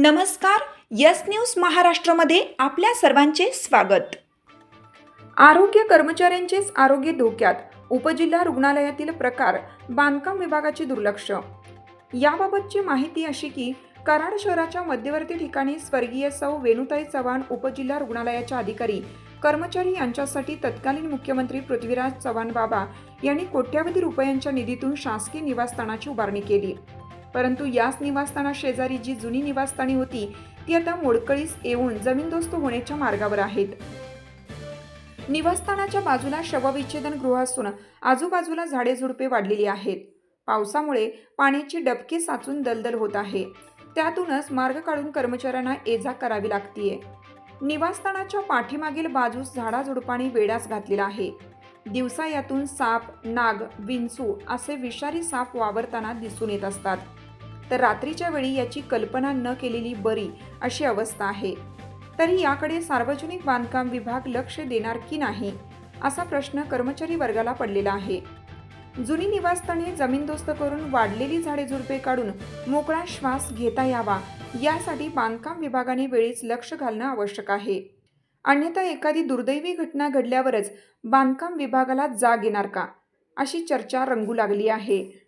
नमस्कार yes news महाराष्ट्रामध्ये आपल्या सर्वांचे स्वागत. आरोग्य कर्मचाऱ्यांचेच आरोग्य धोक्यात उपजिल्हा रुग्णालयातील प्रकार बांधकाम विभागाचे दुर्लक्ष. याबाबतची माहिती अशी की कराड शहराच्या मध्यवर्ती ठिकाणी स्वर्गीय सौ वेणुताई चव्हाण उपजिल्हा रुग्णालयाच्या अधिकारी कर्मचारी यांच्यासाठी तत्कालीन मुख्यमंत्री पृथ्वीराज चव्हाण बाबा यांनी कोट्यावधी रुपयांच्या निधीतून शासकीय निवासस्थानाची उभारणी केली. परंतु याच निवासस्थाना शेजारी जी जुनी निवासस्थानी होती ती आता मोडकळीस येऊन जमीनदोस्त होण्याच्या मार्गावर आहेत. निवासस्थानाच्या बाजूला शवविच्छेदन गृह असून आजूबाजूला झाडे झुडपे वाढलेली आहेत. पावसामुळे पाण्याची डबके साचून दलदल होत आहे. त्यातूनच मार्ग काढून कर्मचाऱ्यांना ये जा करावी लागतीये. निवासस्थानाच्या पाठीमागील बाजूस झाडाझुडपाने वेडास घातलेला आहे. दिवसा यातून साप नाग विंचू असे विषारी साप वावरताना दिसून येत असतात. तर रात्रीच्या वेळी याची कल्पना न केलेली बरी अशी अवस्था आहे. तरी याकडे सार्वजनिक बांधकाम विभाग लक्ष देणार की नाही असा प्रश्न कर्मचारी वर्गाला पडलेला आहे. जुनी निवासस्थाने जमीनदोस्त करून वाढलेली झाडे झुडपे काढून मोकळा श्वास घेता यावा यासाठी बांधकाम विभागाने वेळीच लक्ष घालणं आवश्यक आहे. अन्यथा एखादी दुर्दैवी घटना घडल्यावरच बांधकाम विभागाला जाग येणार का? अशी चर्चा रंगू लागली आहे.